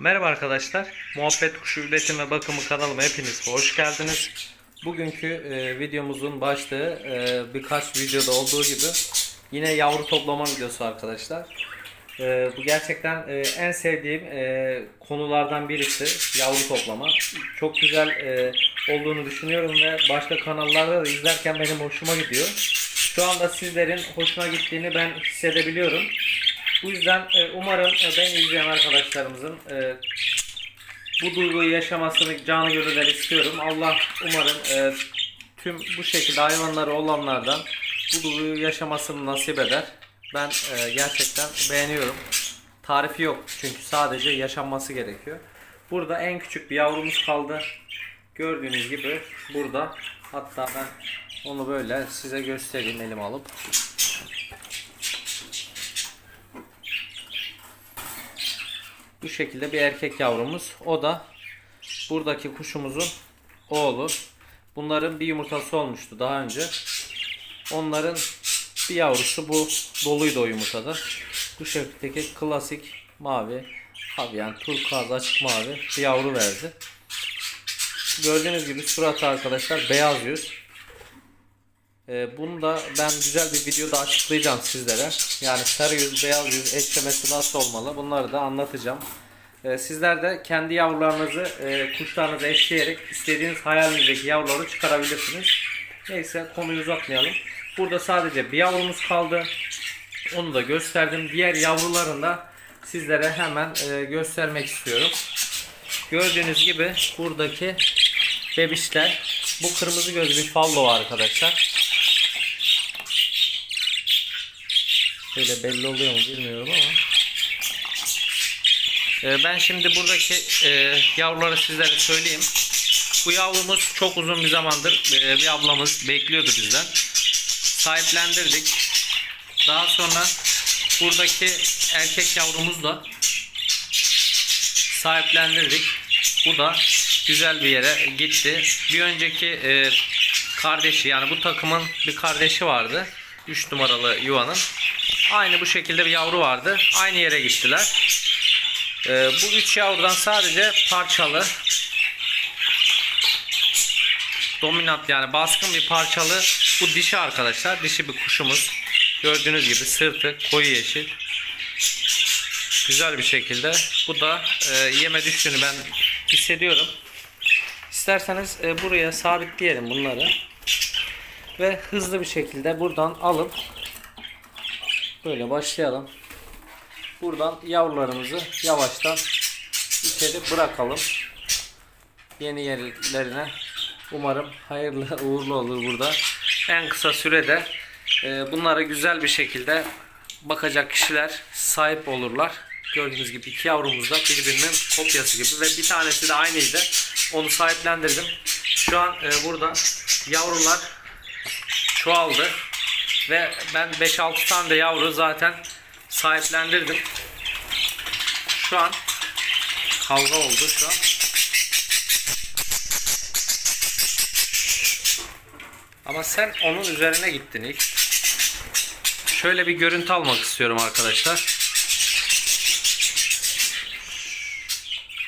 Merhaba arkadaşlar. Muhabbet Kuşu Üretim ve Bakımı kanalıma hepiniz hoş geldiniz. Bugünkü e, videomuzun başlığı e, birkaç videoda olduğu gibi yine yavru toplama videosu arkadaşlar. E, bu gerçekten e, en sevdiğim e, konulardan birisi yavru toplama. Çok güzel e, olduğunu düşünüyorum ve başka kanallarda da izlerken benim hoşuma gidiyor. Şu anda sizlerin hoşuna gittiğini ben hissedebiliyorum. Bu yüzden e, umarım e, beni izleyen arkadaşlarımızın e, bu duyguyu yaşamasını canı gönülden istiyorum. Allah umarım e, tüm bu şekilde hayvanları olanlardan bu duyguyu yaşamasını nasip eder. Ben e, gerçekten beğeniyorum. Tarifi yok çünkü sadece yaşanması gerekiyor. Burada en küçük bir yavrumuz kaldı. Gördüğünüz gibi burada. Hatta ben onu böyle size göstereyim elim alıp. Bu şekilde bir erkek yavrumuz. O da buradaki kuşumuzun oğlu. Bunların bir yumurtası olmuştu daha önce. Onların bir yavrusu bu doluydu o yumurtada. Bu şekildeki klasik mavi, yani turkuaz açık mavi bir yavru verdi. Gördüğünüz gibi suratı arkadaşlar beyaz yüz. Ee, bunu da ben güzel bir videoda açıklayacağım sizlere. Yani sarı yüz, beyaz yüz eşlemesi nasıl olmalı bunları da anlatacağım. Ee, sizler de kendi yavrularınızı, e, kuşlarınızı eşleyerek istediğiniz hayalinizdeki yavruları çıkarabilirsiniz. Neyse konuyu uzatmayalım. Burada sadece bir yavrumuz kaldı. Onu da gösterdim. Diğer yavrularını da sizlere hemen e, göstermek istiyorum. Gördüğünüz gibi buradaki bebişler bu kırmızı gözlü bir fallo arkadaşlar. Böyle belli oluyor mu bilmiyorum ama. Ee, ben şimdi buradaki e, yavruları sizlere söyleyeyim. Bu yavrumuz çok uzun bir zamandır e, bir ablamız bekliyordu bizden. Sahiplendirdik. Daha sonra buradaki erkek yavrumuz da sahiplendirdik. Bu da güzel bir yere gitti. Bir önceki e, kardeşi yani bu takımın bir kardeşi vardı. 3 numaralı yuvanın. Aynı bu şekilde bir yavru vardı. Aynı yere gittiler. E, bu üç yavrudan sadece parçalı dominant yani baskın bir parçalı bu dişi arkadaşlar. Dişi bir kuşumuz. Gördüğünüz gibi sırtı koyu yeşil. Güzel bir şekilde. Bu da e, yeme düştüğünü ben hissediyorum. İsterseniz e, buraya sabitleyelim bunları. Ve hızlı bir şekilde buradan alıp böyle başlayalım. Buradan yavrularımızı yavaştan içeri bırakalım. Yeni yerlerine umarım hayırlı uğurlu olur burada. En kısa sürede e, bunlara güzel bir şekilde bakacak kişiler sahip olurlar. Gördüğünüz gibi iki yavrumuz da birbirinin kopyası gibi ve bir tanesi de aynıydı. Onu sahiplendirdim. Şu an e, burada yavrular çoğaldı ve ben 5-6 tane de yavru zaten sahiplendirdim. Şu an kavga oldu şu an. Ama sen onun üzerine gittin ilk. Şöyle bir görüntü almak istiyorum arkadaşlar.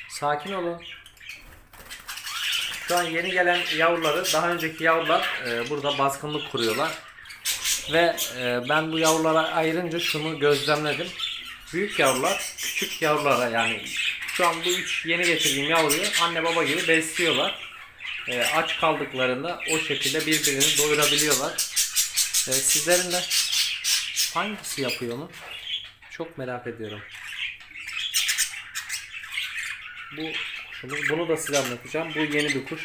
Sakin olun. Şu an yeni gelen yavruları, daha önceki yavrular e, burada baskınlık kuruyorlar. Ve e, ben bu yavrulara ayırınca şunu gözlemledim. Büyük yavrular küçük yavrulara yani şu an bu üç yeni getirdiğim yavruyu anne baba gibi besliyorlar. E, aç kaldıklarında o şekilde birbirini doyurabiliyorlar. E, sizlerin de hangisi yapıyor onu? Çok merak ediyorum. Bu kuşumuz. Bunu da size anlatacağım. Bu yeni bir kuş.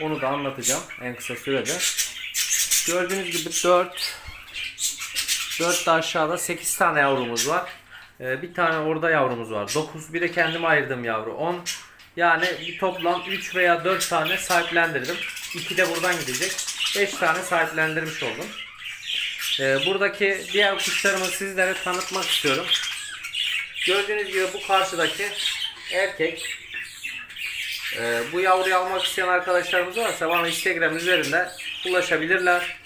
Onu da anlatacağım en kısa sürede. Gördüğünüz gibi 4 4 de aşağıda 8 tane yavrumuz var. Ee, bir tane orada yavrumuz var. 9 bir de kendim ayırdığım yavru 10. Yani toplam 3 veya 4 tane sahiplendirdim. 2 de buradan gidecek. 5 tane sahiplendirmiş oldum. Ee, buradaki diğer kuşlarımı sizlere tanıtmak istiyorum. Gördüğünüz gibi bu karşıdaki erkek ee, bu yavruyu almak isteyen arkadaşlarımız varsa bana Instagram üzerinde ulaşabilirler.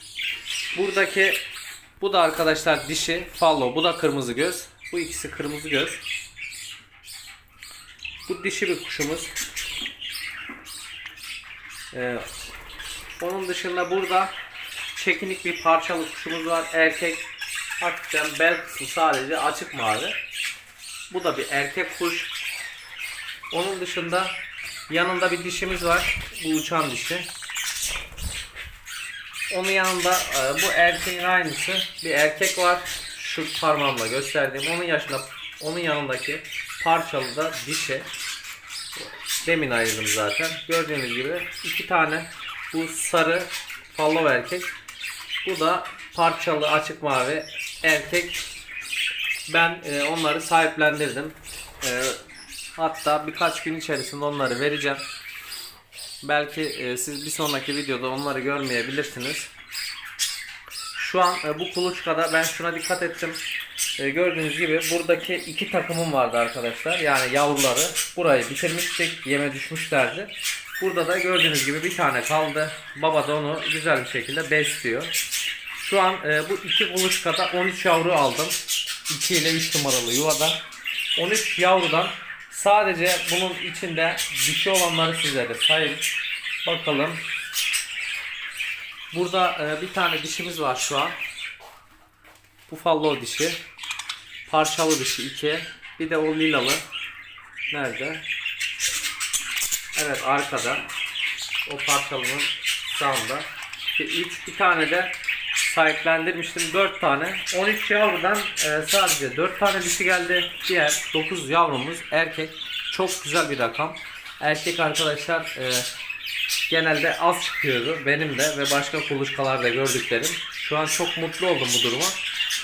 Buradaki bu da arkadaşlar dişi fallo. Bu da kırmızı göz. Bu ikisi kırmızı göz. Bu dişi bir kuşumuz. Ee, onun dışında burada çekinik bir parçalı kuşumuz var. Erkek hafiften bel kısmı sadece açık mavi. Bu da bir erkek kuş. Onun dışında yanında bir dişimiz var. Bu uçan dişi. Onun yanında e, bu erkeğin aynısı bir erkek var. Şu parmağımla gösterdiğim onun yaşında onun yanındaki parçalı da dişi. Demin ayırdım zaten. Gördüğünüz gibi iki tane bu sarı fallo erkek. Bu da parçalı açık mavi erkek. Ben e, onları sahiplendirdim. E, hatta birkaç gün içerisinde onları vereceğim. Belki e, siz bir sonraki videoda onları görmeyebilirsiniz. Şu an e, bu kuluçkada ben şuna dikkat ettim. E, gördüğünüz gibi buradaki iki takımım vardı arkadaşlar. Yani yavruları burayı bitirmiştik. Yeme düşmüşlerdi. Burada da gördüğünüz gibi bir tane kaldı. Baba da onu güzel bir şekilde besliyor. Şu an e, bu iki kuluçkada 13 yavru aldım. 2 ile 3 numaralı yuvadan. 13 yavrudan sadece bunun içinde dişi olanları sizlere sayayım. Bakalım. Burada e, bir tane dişimiz var şu an. Buffalo dişi. Parçalı dişi 2. Bir de o lilalı. Nerede? Evet arkada. O parçalının sağında. 3 bir tane de sahiplendirmiştim 4 tane. 13 yavrudan e, sadece 4 tane dişi geldi. Diğer 9 yavrumuz erkek. Çok güzel bir rakam. Erkek arkadaşlar e, genelde az çıkıyordu. Benim de ve başka kuluçkalarda gördüklerim. Şu an çok mutlu oldum bu duruma.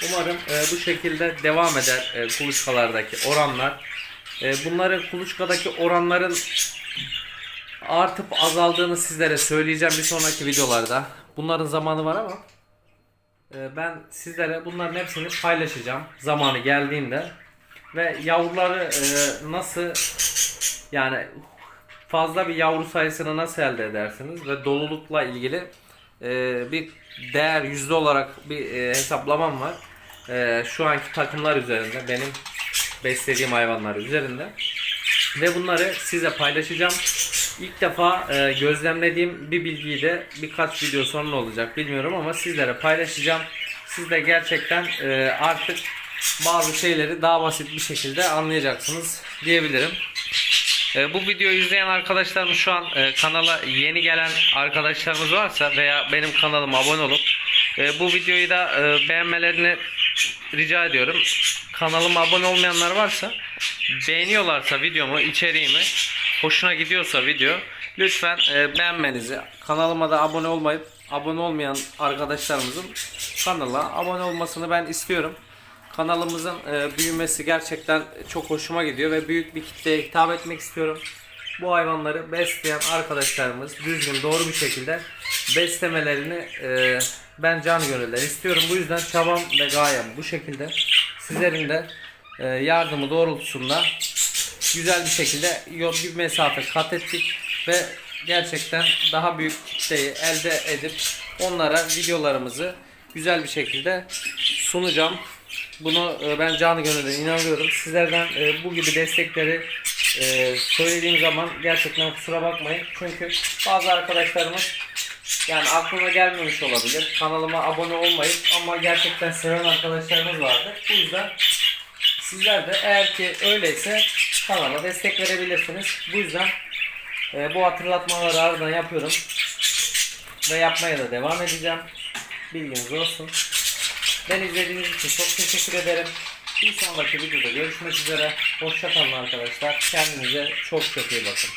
Umarım e, bu şekilde devam eder e, kuluçkalardaki oranlar. E, bunların kuluçkadaki oranların artıp azaldığını sizlere söyleyeceğim bir sonraki videolarda. Bunların zamanı var ama ben sizlere bunların hepsini paylaşacağım zamanı geldiğinde ve yavruları e, nasıl yani fazla bir yavru sayısını nasıl elde edersiniz ve dolulukla ilgili e, bir değer yüzde olarak bir e, hesaplamam var. Şu anki takımlar üzerinde benim beslediğim hayvanlar üzerinde ve bunları size paylaşacağım. İlk defa e, gözlemlediğim bir bilgiyi de birkaç video sonra olacak bilmiyorum ama sizlere paylaşacağım. Siz de gerçekten e, artık bazı şeyleri daha basit bir şekilde anlayacaksınız diyebilirim. E, bu videoyu izleyen arkadaşlarımız şu an e, kanala yeni gelen arkadaşlarımız varsa veya benim kanalıma abone olup e, bu videoyu da e, beğenmelerini rica ediyorum. Kanalıma abone olmayanlar varsa beğeniyorlarsa videomu, içeriğimi hoşuna gidiyorsa video lütfen e, beğenmenizi, kanalıma da abone olmayıp abone olmayan arkadaşlarımızın kanala abone olmasını ben istiyorum. Kanalımızın e, büyümesi gerçekten çok hoşuma gidiyor ve büyük bir kitleye hitap etmek istiyorum. Bu hayvanları besleyen arkadaşlarımız düzgün doğru bir şekilde beslemelerini e, ben can gönülden istiyorum. Bu yüzden çabam ve gayem bu şekilde. Sizlerin de e, yardımı doğrultusunda güzel bir şekilde bir mesafe kat ettik ve gerçekten daha büyük kitleyi elde edip onlara videolarımızı güzel bir şekilde sunacağım. Bunu e, ben canı gönülden inanıyorum. Sizlerden e, bu gibi destekleri e, söylediğim zaman gerçekten kusura bakmayın. Çünkü bazı arkadaşlarımız yani aklına gelmemiş olabilir. Kanalıma abone olmayıp ama gerçekten seven arkadaşlarımız vardır. Bu yüzden sizler de eğer ki öyleyse kanala destek verebilirsiniz. Bu yüzden e, bu hatırlatmaları ardından yapıyorum. Ve yapmaya da devam edeceğim. Bilginiz olsun. Ben izlediğiniz için çok teşekkür ederim. Bir sonraki videoda görüşmek üzere. Hoşçakalın arkadaşlar. Kendinize çok çok iyi bakın.